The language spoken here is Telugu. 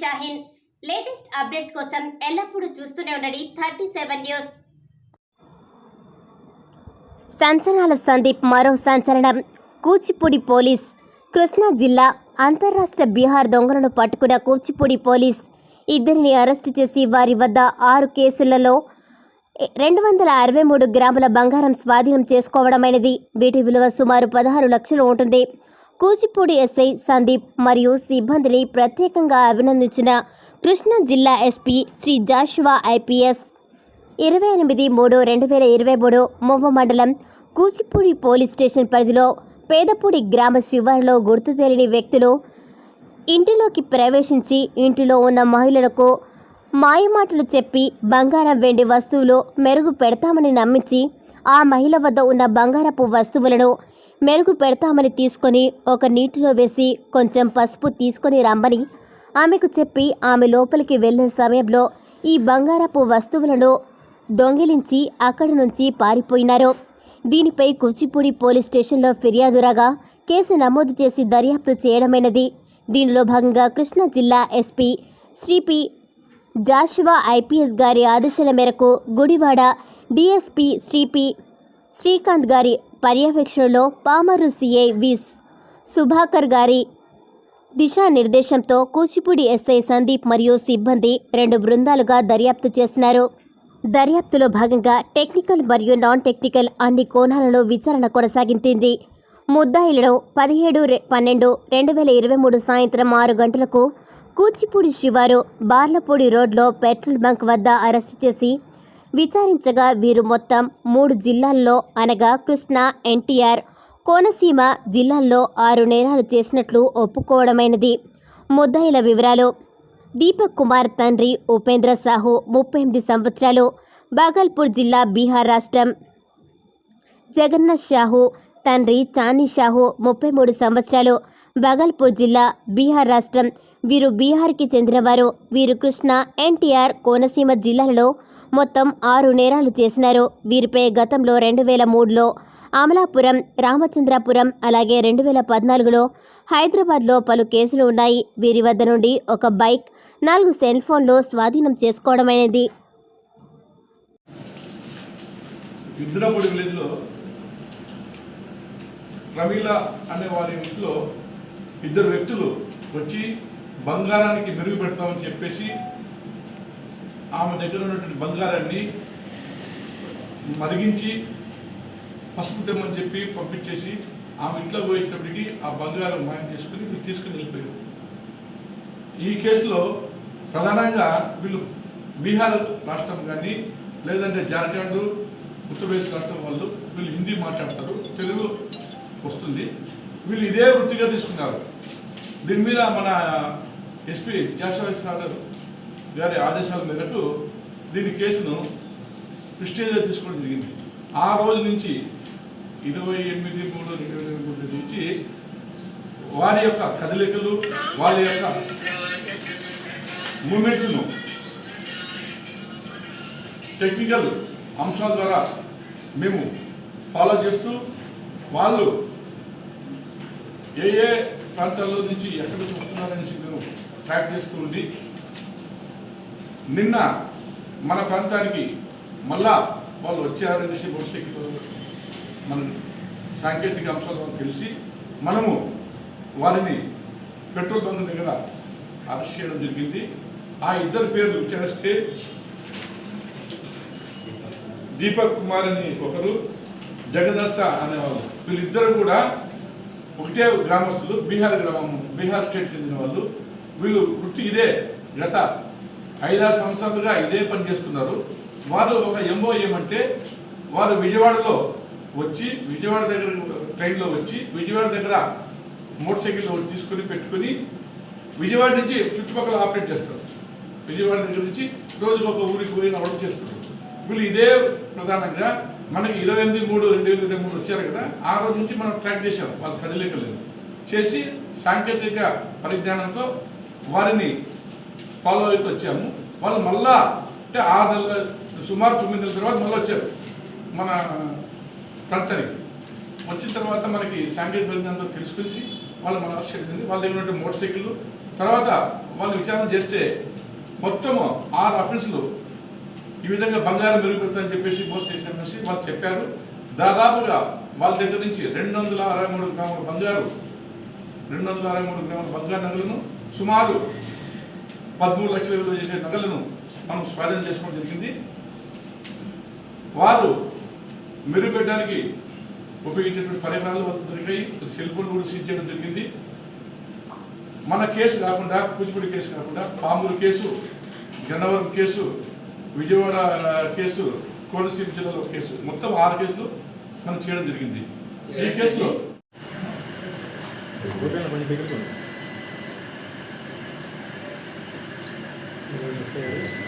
షాహీన్. లేటెస్ట్ అప్డేట్స్ కోసం ఎల్లప్పుడూ చూస్తూనే ఉండండి థర్టీ సెవెన్ న్యూస్. సంచలనాల సందీప్ మరో సంచలనం. కూచిపూడి పోలీస్. కృష్ణా జిల్లా అంతర్రాష్ట్ర బీహార్ దొంగలను పట్టుకున్న కూచిపూడి పోలీస్. ఇద్దరిని అరెస్టు చేసి వారి వద్ద ఆరు కేసులలో రెండు వందల అరవై మూడు గ్రాముల బంగారం స్వాధీనం చేసుకోవడమైనది. వీటి విలువ సుమారు పదహారు లక్షలు ఉంటుంది. కూచిపూడి ఎస్ఐ సందీప్ మరియు సిబ్బందిని ప్రత్యేకంగా అభినందించిన కృష్ణా జిల్లా ఎస్పీ శ్రీ జాషువా ఐపీఎస్. ఇరవై ఎనిమిది మూడు రెండు వేల ఇరవై మూడు మొవ్వ మండలం కూచిపూడి పోలీస్ స్టేషన్ పరిధిలో పేదపూడి గ్రామ శివారులో గుర్తు తెలియని వ్యక్తులు ఇంటిలోకి ప్రవేశించి ఇంటిలో ఉన్న మహిళలకు మాయమాటలు చెప్పి బంగారం వెండి వస్తువులు మెరుగు పెడతామని నమ్మించి ఆ మహిళ వద్ద ఉన్న బంగారపు వస్తువులను మెరుగు పెడతామని తీసుకొని ఒక నీటిలో వేసి కొంచెం పసుపు తీసుకొని రమ్మని ఆమెకు చెప్పి ఆమె లోపలికి వెళ్ళే సమయంలో ఈ బంగారపు వస్తువులను దొంగిలించి అక్కడి నుంచి పారిపోయినారు. దీనిపై కూచిపూడి పోలీస్ స్టేషన్లో ఫిర్యాదు రాగా కేసు నమోదు చేసి దర్యాప్తు చేయడమైనది. దీనిలో భాగంగా కృష్ణా జిల్లా ఎస్పీ శ్రీపి జాషువా ఐపీఎస్ గారి ఆదేశాల మేరకు గుడివాడ డిఎస్పీ శ్రీపి శ్రీకాంత్ గారి పర్యవేక్షణలో పామరు సిఐ వి సుభాకర్ గారి దిశానిర్దేశంతో కూచిపూడి ఎస్ఐ సందీప్ మరియు సిబ్బంది రెండు బృందాలుగా దర్యాప్తు చేసినారు. దర్యాప్తులో భాగంగా టెక్నికల్ మరియు నాన్ టెక్నికల్ అన్ని కోణాలలో విచారణ కొనసాగించింది. ముద్దాయిలను పదిహేడు పన్నెండు రెండు వేల ఇరవై మూడు సాయంత్రం ఆరు గంటలకు కూచిపూడి శివారు బార్లపూడి రోడ్లో పెట్రోల్ బంక్ వద్ద అరెస్టు చేసి విచారించగా వీరు మొత్తం మూడు జిల్లాల్లో అనగా కృష్ణా ఎన్టీఆర్ కోనసీమ జిల్లాల్లో ఆరు నేరాలు చేసినట్లు ఒప్పుకోవడమైనది. ముద్దాయిల వివరాలు. దీపక్ కుమార్ తండ్రి ఉపేంద్ర సాహు ముప్పై ఎనిమిది సంవత్సరాలు. బాగల్పూర్ జిల్లా బీహార్ రాష్ట్రం. జగన్నాథ్ షాహు తండ్రి చానీ షాహు ముప్పై మూడు సంవత్సరాలు. బాగల్పూర్ జిల్లా బీహార్ రాష్ట్రం. వీరు బీహార్కి చెందినవారు. వీరు కృష్ణ ఎన్టీఆర్ కోనసీమ జిల్లాలలో మొత్తం ఆరు నేరాలు చేసినారు. వీరిపై గతంలో రెండు వేల మూడులో అమలాపురం రామచంద్రాపురం అలాగే రెండు వేల పద్నాలుగులో హైదరాబాద్లో పలు కేసులు ఉన్నాయి. వీరి వద్ద నుండి ఒక బైక్ నాలుగు సెల్ ఫోన్లు స్వాధీనం చేసుకోవడమైనది యుద్ధనపూడి విలేజ్లో ప్రమీల అనే వారి ఇంట్లో ఇద్దరు వ్యక్తులు వచ్చి బంగారానికి మెరుగు పెడతామని చెప్పేసి ఆమె దగ్గర ఉన్నటువంటి బంగారాన్ని మరిగించి పసుపు తెమ్మని చెప్పి పంపించేసి ఆమె ఇంట్లో పోయేటప్పటికి ఆ బంగారం మాయం చేసుకుని వీళ్ళు తీసుకుని వెళ్ళిపోయారు. ఈ కేసులో ప్రధానంగా వీళ్ళు బీహార్ రాష్ట్రం కానీ లేదంటే జార్ఖండ్ ఉత్తరప్రదేశ్ రాష్ట్రం వాళ్ళు వీళ్ళు హిందీ మాట్లాడతారు తెలుగు వస్తుంది. వీళ్ళు ఇదే వృత్తిగా తీసుకున్నారు. దీని మీద మన ఎస్పీ జాషవా సాగర్ గారి ఆదేశాల మేరకు దీని కేసును ప్రిస్టేజ్గా తీసుకోవడం జరిగింది. ఆ రోజు నుంచి ఇరవై ఎనిమిది మూడు రెండు ఇరవై మూడు నుంచి వారి యొక్క కదలికలు వారి యొక్క మూమెంట్స్ను టెక్నికల్ అంశాల ద్వారా మేము ఫాలో చేస్తూ వాళ్ళు ఏ ఏ ప్రాంతాల్లో నుంచి ఎక్కడికి వస్తున్నారనేసి మేము ట్రాక్ చేస్తూ ఉంది. నిన్న మన ప్రాంతానికి మళ్ళా వాళ్ళు వచ్చారనేసి భవిష్యత్తు మన సాంకేతిక అంశాలు తెలిసి మనము వారిని పెట్రోల్ బంక్ దగ్గర అరెస్ట్ చేయడం జరిగింది. ఆ ఇద్దరు పేర్లు విచారిస్తే దీపక్ కుమార్ అని ఒకరు జగదర్శ అనేవాళ్ళు వీళ్ళిద్దరు కూడా ఒకటే గ్రామస్తులు బీహార్ గ్రామం బీహార్ స్టేట్ చెందిన వాళ్ళు. వీళ్ళు వృత్తి ఇదే గత ఐదారు సంవత్సరాలుగా ఇదే పని చేస్తున్నారు. వారు ఒక ఎంఓ ఏమంటే వారు విజయవాడలో వచ్చి విజయవాడ దగ్గర ట్రైన్లో వచ్చి విజయవాడ దగ్గర మోటార్ సైకిల్ తీసుకుని పెట్టుకుని విజయవాడ నుంచి చుట్టుపక్కల ఆపరేట్ చేస్తారు. విజయవాడ దగ్గర నుంచి రోజుకు ఒక ఊరికి పోయి నడవడం చేస్తారు వీళ్ళు ఇదే ప్రధానంగా మనకి ఇరవై ఎనిమిది మూడు రెండు వేల ఇరవై మూడు వచ్చారు కదా ఆ రోజు నుంచి మనం ట్రాక్ చేశాం. వాళ్ళు కదలికలేదు చేసి సాంకేతిక పరిజ్ఞానంతో వారిని ఫాలో అయితే వచ్చాము. వాళ్ళు మళ్ళా అంటే ఆరు నెలల సుమారు తొమ్మిది నెలల తర్వాత మళ్ళీ వచ్చారు మన ప్రాంతానికి. వచ్చిన తర్వాత మనకి సాంకేతిక పరిజ్ఞానంతో తెలుసుకొచ్చి వాళ్ళు మన అరెస్ట్ చేసింది వాళ్ళ దగ్గర ఉన్న మోటార్ సైకిల్ తర్వాత వాళ్ళు విచారణ చేస్తే మొత్తము ఆరు ఆఫీసులు ఈ విధంగా బంగారం మెరుగుపెడతామని చెప్పేసి పోస్ట్ చేసి వాళ్ళు చెప్పారు. దాదాపుగా వాళ్ళ దగ్గర నుంచి రెండు వందల అరవై మూడు గ్రాముల బంగారు రెండు వందల అరవై మూడు గ్రాముల బంగారు నగలను సుమారు పదమూడు లక్షల విలువ చేసే నగలను మనం స్వాధీనం చేసుకోవడం జరిగింది వారు మెరుగుపెట్టడానికి ఉపయోగించేటువంటి పరికరాలు వాళ్ళకు దొరికాయి సెల్ ఫోన్ కూడా సీజ్ చేయడం జరిగింది మన కేసు కాకుండా కూచిపూడి కేసు కాకుండా Pamuru case Gannavaram case Vijayawada case Konaseema జిల్లాలో కేసు మొత్తం ఆరు కేసులు మనం చేయడం జరిగింది ఈ కేసులో ఓకేనా కొంచెం దగ్గరికి ఉంది.